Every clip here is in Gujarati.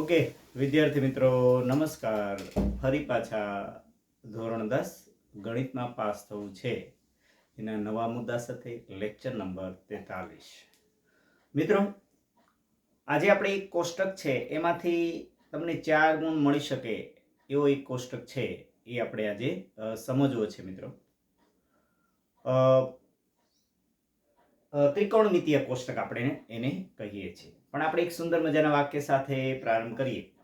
ઓકે, વિદ્યાર્થી મિત્રો, નમસ્કાર. ફરી પાછા ધોરણ દસ ગણિતમાં પાસ થવું છે. એના નવા મુદ્દા સાથે લેક્ચર નંબર તેતાલીસ. મિત્રો, આજે આપણે એક કોષ્ટક છે, એમાંથી તમને ચાર ગુણ મળી શકે એવો એક કોષ્ટક છે, એ આપણે આજે સમજવો છે મિત્રો. ત્રિકોણમિતીય કોષ્ટક આપણે એને કહીએ છીએ. પણ આપણે એક સુંદર મજાના વાક્ય સાથે પ્રારંભ કરીએ.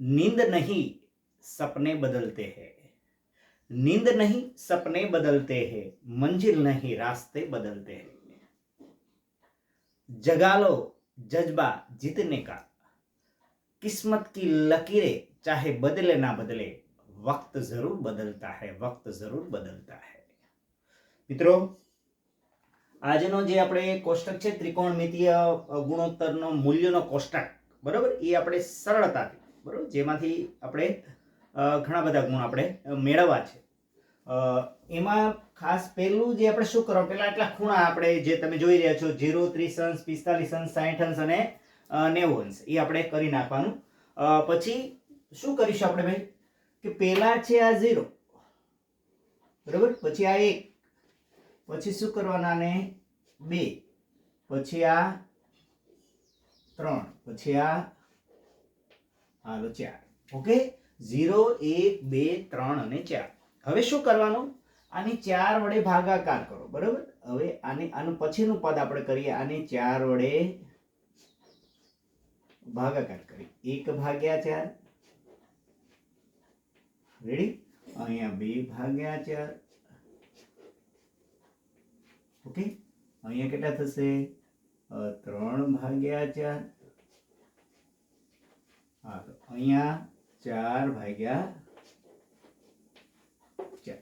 નીંદ નહીં સપને બદલતે હૈ. નીંદ નહીં સપને બદલતે હૈ. મંજિલ નહીં રાસ્તે બદલતે હૈ. જગાલો જજ્બા જીતને કા. કિસ્મત કી લકીરે ચાહે બદલે ના બદલે, વક્ત જરૂર બદલતા હૈ, વક્ત જરૂર બદલતા હૈ. મિત્રો? આજનો જે આપણે કોષ્ટક છે, ત્રિકોણમિતીય ગુણોત્તરનો મૂલ્યનો કોષ્ટક, બરાબર? એ આપણે સરળતાથી, બરાબર? જેમાંથી આપણે ઘણા બધા ગુણ આપણે મેળવવા છે. એમાં ખાસ પહેલું જે આપણે શું કરવાનું? પહેલાં આટલા ખૂણા આપણે જે તમે જોઈ રહ્યા છો, ઝીરો, ત્રીસ અંશ, પિસ્તાલીસ અંશ સાઠ અંશ અને નેવું અંશ, એ આપણે કરી નાખવાનું. પછી શું કરીશું આપણે ભાઈ? કે પહેલાં છે આ ઝીરો, બરાબર? પછી આ એક પછી શું કરવાના ને? બે. પછી આ ત્રણ. પછી આ હાલો ચાર. ઓકે? ઝીરો, એક, બે, ત્રણ અને ચાર. હવે શું કરવાનું? આની ચાર વડે ભાગાકાર કરો. બરોબર? હવે આને, આનું પછીનું પદ આપણે કરીએ. આને ચાર વડે ભાગાકાર કરી એક ભાગ્યા ચાર. રેડી અહીંયા બે ભાગ્યા ચાર. ઓકે? અહીંયા કેટલા થશે? ત્રણ ભાગ્યા ચાર. હા, તો અહીંયા ચાર ભાગ્યા ચાર.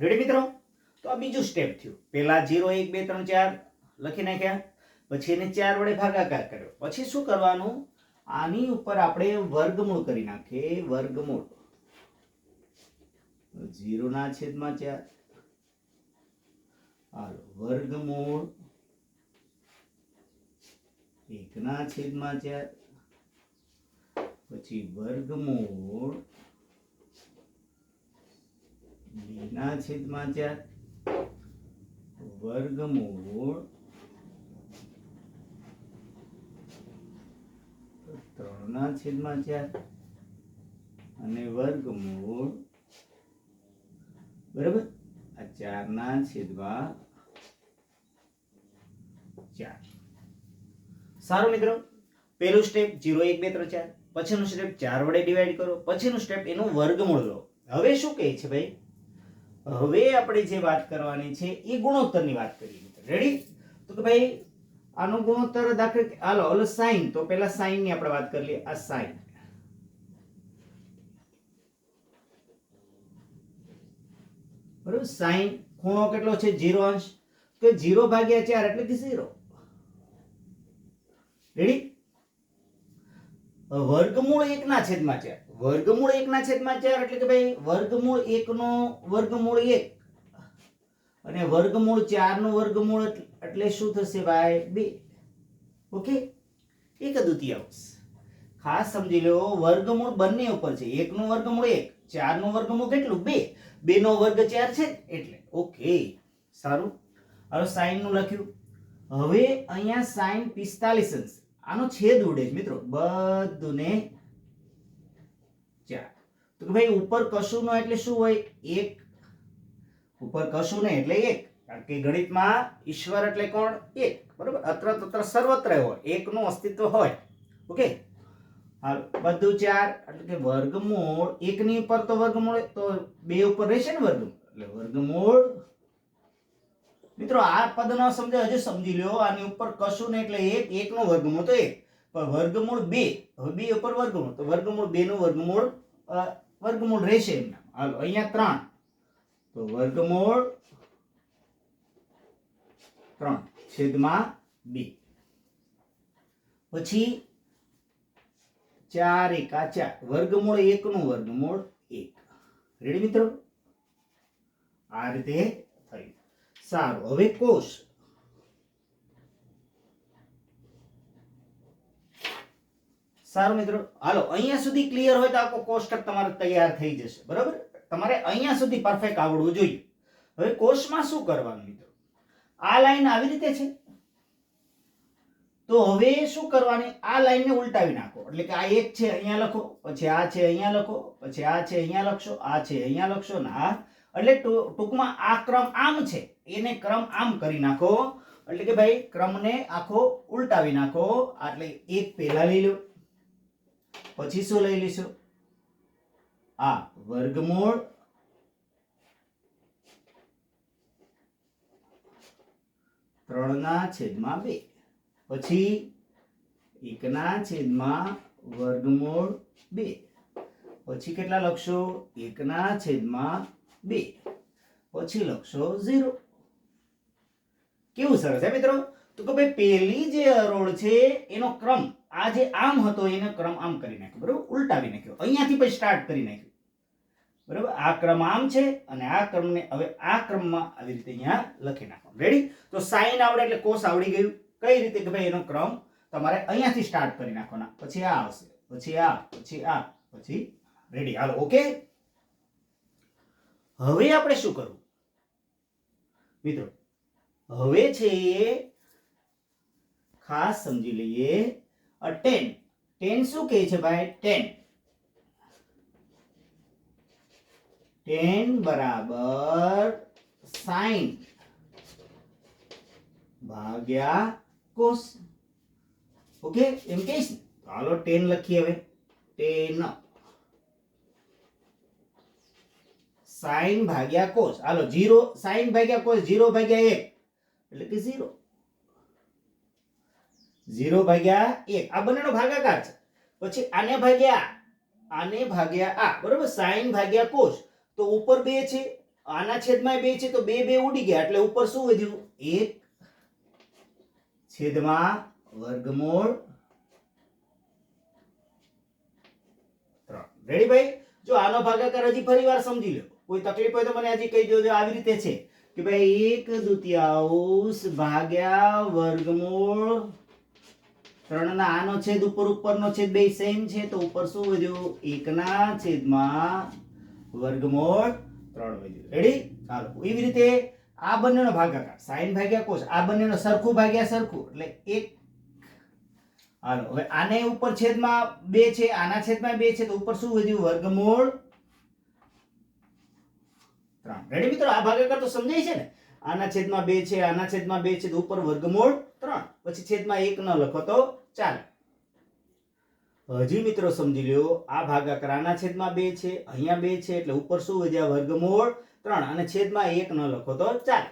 રેડી મિત્રો? તો આ બીજું સ્ટેપ થયું. પહેલા જીરો, એક, બે, ત્રણ, ચાર લખી નાખ્યા. પછી એને ચાર વડે ભાગાકાર કર્યો. પછી શું કરવાનું? આની ઉપર આપણે વર્ગમૂળ કરી નાખીએ. વર્ગમૂળ. જીરોના છેદમાં ચાર. હાલો વર્ગમૂળ એકના છેદમાં ચાર પછી વર્ગમૂળ બેના છેદમાં ચાર વર્ગમૂળ ત્રણના છેદમાં ચાર અને વર્ગમૂળ બરાબર? આ ચારના છેદમાં ચાર. સારું મિત્રો, પહેલું સ્ટેપ જીરો એક, બે, ત્રણ, ચાર. પછીનું સ્ટેપ ચાર વડે ડિવાઈડ કરો. પછીનું સ્ટેપ એનું વર્ગમૂળ લો. હવે શું કહે છે ભાઈ? હવે આપણે જે વાત કરવાની છે એ ગુણોત્તરની વાત કરીએ રેડી તો કે ભાઈ, આનો ગુણોત્તર દાખલ હાલો હાલો સાઈન તો પહેલા સાઈનની આપણે વાત કરી લઈએ. આ સાઈન બરોબર? સાઈન ખૂણો કેટલો છે? ઝીરો અંશ. તો ઝીરો ભાગ્યા ચાર એટલે કે ઝીરો. રેડી વર્ગમૂળ એકના છેદમાં ચાર. વર્ગમૂળ એકના છેદમાં ચાર એટલે કે ભાઈ વર્ગમૂળ એકનો વર્ગમૂળ એક. અને વર્ગમૂળ ચારનું વર્ગમૂળ એટલે- શું થશે ભાઈ? બે. ઓકે? એક દ્વિતીયાંશ ખાસ સમજી લો વર્ગમૂળ બંને ઉપર છે. એકનું વર્ગમૂળ એક, ચારનું વર્ગમૂળ કેટલું? બે. બેનો વર્ગ ચાર છે એટલે. ઓકે, સારું. હવે સાઈનનું લખ્યું. હવે અહીંયા સાઈન પિસ્તાલીસ અંશ. આનો છેદ ઉડે મિત્રો. બધું ને ચાર. તો કે ભાઈ, ઉપર કશું નો એટલે શું હોય? એક. ઉપર કશું નહીં એટલે એક. કારણ કે ગણિતમાં ઈશ્વર એટલે કોણ? એક. બરોબર? અત્ર તત્ર સર્વત્ર હોય. એકનું અસ્તિત્વ હોય. ઓકે? હાલ બધું ચાર, એટલે કે વર્ગમૂળ, એકની ઉપર તો વર્ગમૂળ તો બે ઉપર રહેશે ને વર્ગમૂળ? એટલે વર્ગમૂળ, મિત્રો આ પદ ન સમજે હજુ સમજી લ્યો, આની ઉપર કશું નહીં, એટલે એક, એકનો વર્ગમૂળ તો એક. પણ વર્ગમૂળ બે, હવે બે ઉપર વર્ગમૂળ, તો વર્ગમૂળ બે નું વર્ગમૂળ વર્ગમૂળ રહેશે એમના. હાલો, અહીંયા ત્રણ. તો વર્ગમૂળ ત્રણ, છેદમાં બે. પછી ચાર એકા ચાર વર્ગમૂળ એકનું, વર્ગમૂળ એક. રેડી મિત્રો? આ રીતે થયું સારું. હવે કોષ. સારું મિત્રો. હાલો, અહીંયા સુધી ક્લિયર હોય તો આખો કોષ્ટક તમારો તૈયાર થઈ જશે. બરાબર? તમારે અહીંયા સુધી પરફેક્ટ આવડવું જોઈએ. હવે કોષમાં શું કરવાનું મિત્રો? આ લાઈન આવી રીતે છે. તો હવે શું કરવાની? આ લાઈનને ઉલટાવી નાખો. એટલે કે આ એક છે, અહીંયા લખો, પછી આ છે, અહીંયા લખો, પછી આ છે, અહીંયા લખશો, આ છે, અહીંયા લખશો, ને આ. એટલે ટૂંકમાં આ ક્રમ આમ છે. એને ક્રમ આમ કરી નાખો. એટલે કે ભાઈ, ક્રમને આખો ઉલટાવી નાખો. એટલે એક પહેલા લઈ લો, પછી શું લઈ લઈશું? આ વર્ગમૂળ. ત્રણના છેદમાં બે. પછી એકના છેદમાં વર્ગમૂળ બે. પછી કેટલા લખશો? એકના છેદમાં બે. પછી લખશો ઝીરો. કેવું સરસ હે મિત્રો? તો કે ભાઈ પહેલી જે હરોળ છે, એનો ક્રમ, આ જે આમ હતો, એનો ક્રમ આમ કરી નાખ્યો, બરોબર? ઉલટાવી નાખ્યો. અહીંયાથી પછી સ્ટાર્ટ કરી નાખ્યું. બરોબર? આ ક્રમ આમ છે અને આ ક્રમને હવે આ ક્રમમાં આવી રીતે અહીંયા લખી નાખો રેડી તો સાઈન આવડે એટલે કોસ આવડી ગયું. કઈ રીતે કે ભાઈ એનો ક્રમ તમારે અહીંયાથી સ્ટાર્ટ કરી નાખવાના. પછી આ આવશે, પછી આ પછી આ, પછી રેડી હાલો ઓકે હવે આપણે શું કરવું? મિત્રો, હવે છે ખાસ સમજી લઈએ ટેન ટેન શું કહે છે ભાઈ? ટેન ટેન બરાબર સાઈન ભાગ્યા કોસ? ઓકે એમ કહીશ. ને હાલો ટેન લખીએ હવે. ટેન સાઈન ભાગ્યા કોસ હાલો જીરો સાઈન ભાગ્યા કોસ જીરો ભાગ્યા એક. એટલે કે ઝીરો ઝીરો ભાગ્યા એક. આ બંનેનો ભાગાકાર છે. પછી આને ભાગ્યા આને ભાગ્યા આ. બરોબર? સાઈન ભાગ્યા કોસ તો ઉપર બે છે. આના છેદમાં બે છે, તો બે બે ઉડી ગયા. એટલે ઉપર શું વધ્યું? એક. છેદમાં વર્ગમૂળ ત્રણ. રેડી ભાઈ? જો આનો ભાગાકાર હજી ફરી વાર સમજી લો. કોઈ તકલીફ હોય તો મને હજી કહી દેજો, આવી રીતે છે. કે ભાઈ એક દુતિયાંશ ભાગ્યા વર્ગમૂળ ત્રણના આનો છેદ ઉપર, ઉપરનો છેદ બે સેમ છે, તો ઉપર શું વધ્યું? એકના છેદમાં વર્ગમૂળ ત્રણ વધ્યું. રેડી ચાલો. એવી રીતે આ બંનેનો ભાગાકાર સાઈન ભાગ્યા કોસ. આ બંનેનો સરખું ભાગ્યા સરખું. એટલે એક હાલો, હવે આને ઉપર છેદમાં બે છે, આના છેદમાં બે છે, તો ઉપર શું વધ્યું? વર્ગમૂળ ત્રણ. રેડી મિત્રો? આ ભાગાકાર તો સમજાય છે ને? આના છેદમાં બે છે, આના છેદમાં બે છે, તો ઉપર વર્ગમૂળ ત્રણ. પછી છેદમાં એક ન લખો તો ચાલે હજી મિત્રો સમજી લ્યો, આ ભાગાકાર આના છેદમાં બે છે, અહીંયા બે છે, એટલે ઉપર શું વધ્યા? વર્ગમૂળ ત્રણ અને છેદમાં એક ન લખો તો ચાલે.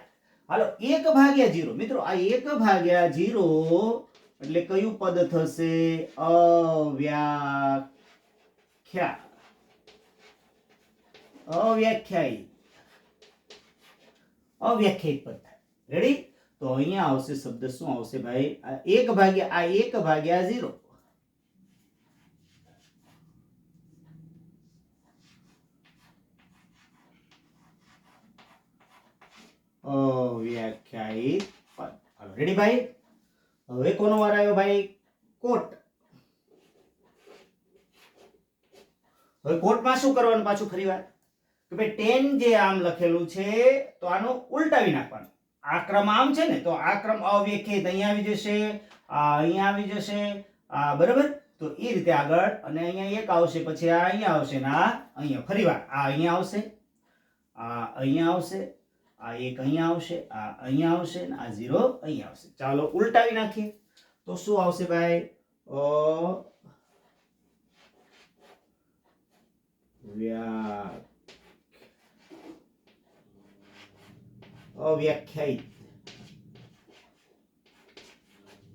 હાલો, એક ભાગ્યા જીરો. મિત્રો, આ એક ભાગ્યા જીરો એટલે કયું પદ થશે? અવ્યાખ્યા. અવ્યાખ્યાયિત. અવ્યાખ્યાયિત પદ થાય. રેડી તો અહીંયા આવશે શબ્દ શું? આવશે ભાઈ એક ભાગ્યા, આ એક ભાગ્યા ઝીરો અવ્યાખ્યાયિત પદ. હવે રેડી ભાઈ? હવે કોનો વાર આવ્યો ભાઈ? કોટ. હવે કોટમાં શું કરવાનું પાછું ફરી વાર કે ભાઈ ટેન જે આમ લખેલું છે, તો આનું ઉલટાવી નાખવાનું. આ ક્રમ આમ છે ને, તો આ ક્રમ અવ્યાખ્યાયિત અહીંયા આવી જશે, આ અહીંયા આવી જશે, આ બરાબર? તો એ રીતે આગળ, અને અહીંયા એક આવશે, પછી આ અહીંયા આવશે, ને અહીંયા ફરી વાર આ અહીંયા આવશે, આ અહીંયા આવશે આ એક અહીંયા આવશે, આ અહીંયા આવશે ને આ ઝીરો અહીંયા આવશે. ચાલો ઉલટાવી નાખીએ. તો શું આવશે ભાઈ? અવ્યાખ્યાયિત.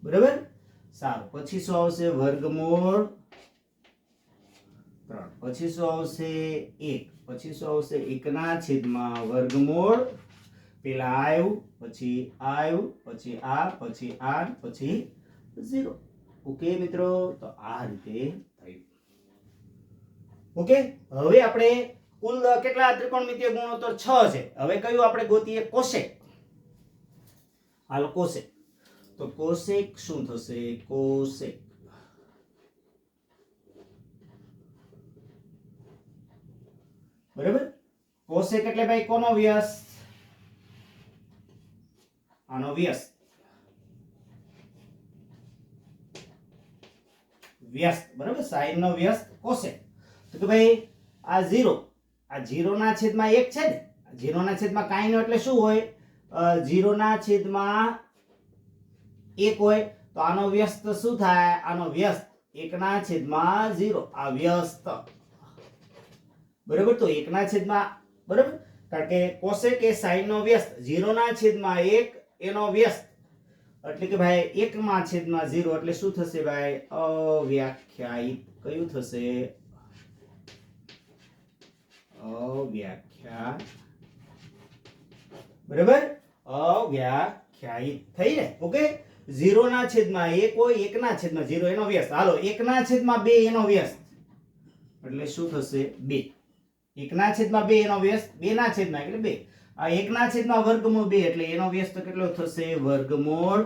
બરાબર? સારું. પછી શું આવશે? વર્ગમૂળ ત્રણ. પછી શું આવશે? એક. પછી શું આવશે? એકના છેદમાં વર્ગમૂળ પેલા આવ્યું પછી આવ્યું પછી આ, પછી આર પછી ઝીરો. ઓકે મિત્રો, તો આ રીતે થયું. ઓકે, હવે આપણે કુલ કેટલા ત્રિકોણમિતિય ગુણોત્તર છ છે? હવે કયું આપણે ગોતીએ? કોશેક હાલો કોશેક તો કોશેક શું થશે? કોશેક બરાબર? કોશેક એટલે ભાઈ કોનો વ્યાસ? આનો વ્યસ્ત વ્યસ્ત બરાબર સાઈન નો વ્યસ્ત કોસેક તો કે ભાઈ આ ઝીરો આ ઝીરો ના છેદમાં એક છે ને ઝીરો ના છેદમાં કાંઈ નો એટલે શું હોય ઝીરો ના છેદમાં એક હોય તો આનો વ્યસ્ત શું થાય આનો વ્યસ્ત એકના છેદમાં ઝીરો આ વ્યસ્ત બરાબર? તો એકના છેદમાં બરાબર? કારણ કે કોસેક એ સાઈન નો વ્યસ્ત. ઝીરો ના છેદમાં એક એનો વ્યસ્ત. એટલે કે ભાઈ, એકમાં છેદમાં ઝીરો, એટલે શું થશે ભાઈ? અવ્યાખ્યાયિત કયું થશે? અવ્યાખ્યા. બરાબર? અવ્યાખ્યાયિત થઈ ને? ઓકે? ઝીરો ના છેદમાં એક હોય, એકના છેદમાં ઝીરો, એનો વ્યસ્ત. હાલો, એકના છેદમાં બે, એનો વ્યસ્ત. એટલે શું થશે? બે. એકના છેદમાં બે, એનો વ્યસ્ત. બે ના છેદમાં, એટલે બે. આ એકના છેદમાં વર્ગમૂળ બે એટલે એનો વ્યસ્ત કેટલો થશે? વર્ગમૂળ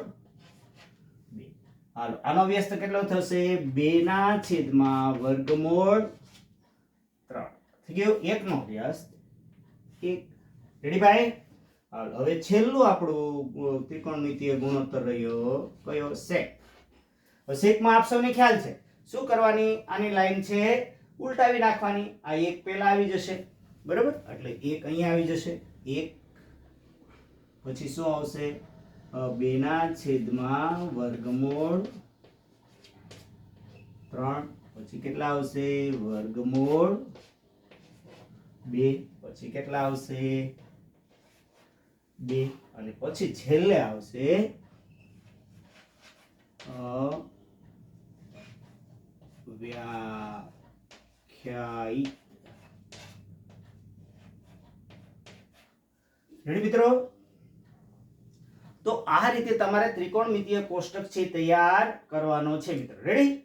હાલો, આનો વ્યસ્ત કેટલો થશે? બે ના છેદમાં વર્ગમૂળ ત્રણ. થઈ ગયું? એકનો વ્યસ્ત એક. રેડી ભાઈ? હાલો, હવે છેલ્લું આપણું ત્રિકોણમિતિય ગુણોત્તર રહ્યો. કયો? સેક સેકમાં આપ સૌને ખ્યાલ છે. શું કરવાની? આની લાઈન છે, ઉલટાવી નાખવાની. આ એક પહેલા આવી જશે. બરાબર? એટલે એક અહીંયા આવી જશે. એક પછી શું આવશે? બેના છેદમાં વર્ગમૂળ ત્રણ પછી કેટલા આવશે? વર્ગમૂળ બે પછી કેટલા આવશે? બે અને પછી છેલ્લે આવશે અ, રેડી મિત્રો? તો આ રીતે તમારે ત્રિકોણમિતીય કોષ્ટક છે તૈયાર કરવાનો છે મિત્રો. રેડી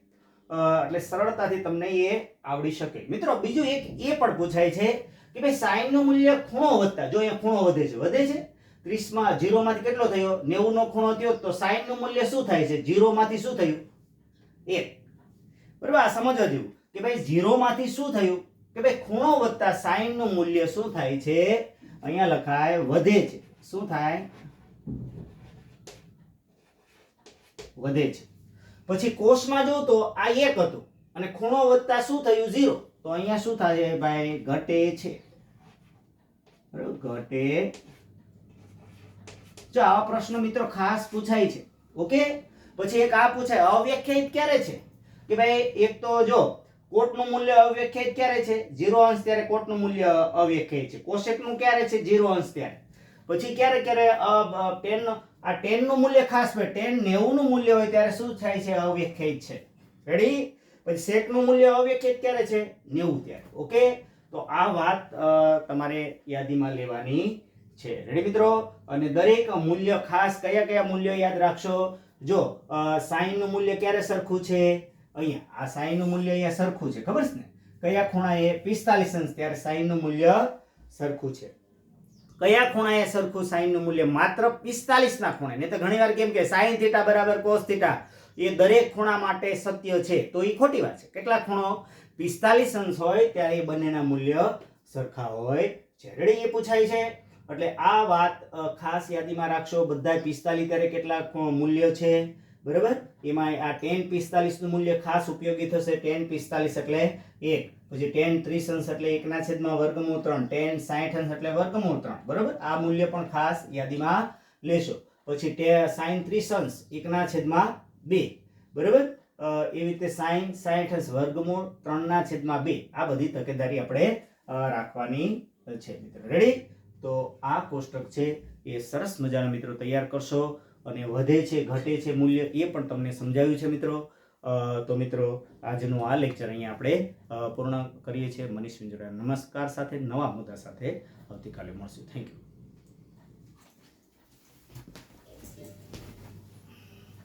એટલે સરળતાથી તમને એ આવડી શકે. મિત્રો, બીજું એક એ પણ પૂછાય છે કે ભાઈ સાઈનનું મૂલ્ય ખૂણો વધતા, જો અહીંયા ખૂણો વધે છે વધે છે? 30 માં 0 માંથી કેટલો થયો? 90 નો ખૂણો થયો, તો સાઈનનું મૂલ્ય શું થાય છે? 0 માંથી શું થયું? એક. બરાબર? આ સમજવા જેવું. કે ભાઈ 0 માંથી શું થયું? કે ભાઈ ખૂણો વધતા સાઈનનું મૂલ્ય શું થાય છે? અહીંયા લખાય વધે છે. શું થાય? વધે છે. પછી કોષમાં જો તો આ એક હતું. અને ખૂણો વધતા શું થયું? ઝીરો. તો અહીંયા શું છે ભાઈ? ઘટે છે. ઘટે. જો આવા પ્રશ્નો મિત્રો ખાસ પૂછાય છે. ઓકે? પછી એક આ પૂછાય. અવ્યાખ્યાયિત ક્યારે છે? કે ભાઈ, એક તો જો કોટનું મૂલ્ય અવ્યાખ્યાયિત ક્યારે છે? ઝીરો અંશ ત્યારે કોટનું મૂલ્ય અવ્યાખ્યાયિત છે. કોશેકનું ક્યારે છે? ઝીરો અંશ ત્યારે. પછી ક્યારે ક્યારે ટેન, આ ટેનનું મૂલ્ય ખાસ હોય, ટેન નેવુંનું મૂલ્ય હોય ત્યારે શું થાય છે? અવ્યાખ્યાયિત છે. રેડી પછી શેકનું મૂલ્ય અવ્યાખ્યાયિત ક્યારે છે? નેવું ત્યારે. ઓકે? તો આ વાત તમારે યાદીમાં લેવાની છે. રેડી મિત્રો? અને દરેક મૂલ્ય ખાસ કયા કયા મૂલ્ય યાદ રાખશો? જો સાઈનનું મૂલ્ય ક્યારે સરખું છે? અહીંયા, આ સાઈનનું મૂલ્ય અહીંયા સરખું છે, ખબર છે ને? કયા ખૂણાએ પિસ્તાલીસ અંશ, ત્યારે સાઈનનું મૂલ્ય સરખું છે. કયા ખૂણાએ સરખું સાઈનનું મૂલ્ય? માત્ર 45 ના ખૂણે, નહીં તો ઘણીવાર કેમ કે સાઈન થીટા બરાબર કોસ થીટા, એ દરેક ખૂણા માટે સત્ય છે, તો એ ખોટી વાત છે. કેટલા ખૂણો? 45 અંશ હોય, ત્યારે એ બંનેના મૂલ્ય સરખા હોય છે. રેડી એ પૂછાય છે. એટલે આ વાત ખાસ યાદીમાં રાખશો બધા 45 ત્યારે કેટલા મૂલ્ય છે? બરાબર? એમાં આ ટેન પિસ્તાલીસનું મૂલ્ય ખાસ ઉપયોગી થશે. ટેન પિસ્તાલીસ એટલે એક. પછી ટેન ત્રીસ અંશ એટલે એકના છેદમાં વર્ગમૂળ ત્રણ. ટેન સાઠ અંશ એટલે વર્ગમૂળ ત્રણ. બરાબર? આ મૂલ્ય પણ ખાસ યાદીમાં લેશો. પછી ટે સાઈન ત્રીસ અંશ એકના છેદમાં બે. બરાબર? એવી રીતે સાઈન સાઠ અંશ વર્ગમૂળ ત્રણના છેદમાં બે. આ બધી તકેદારી આપણે રાખવાની છે. મિત્રો રેડી તો આ કોષ્ટક છે. એ સરસ મજાના મિત્રો તૈયાર કરશો. અને વધે છે, ઘટે છે મૂલ્ય એ પણ તમને સમજાવ્યું છે મિત્રો. તો મિત્રો, આજનું આ લેક્ચર અહીંયા આપણે પૂર્ણ કરીએ છીએ. મનીષ વિંજોરા નમસ્કાર સાથે, નવા મુદ્દા સાથે આવતીકાલે મળશું. Thank you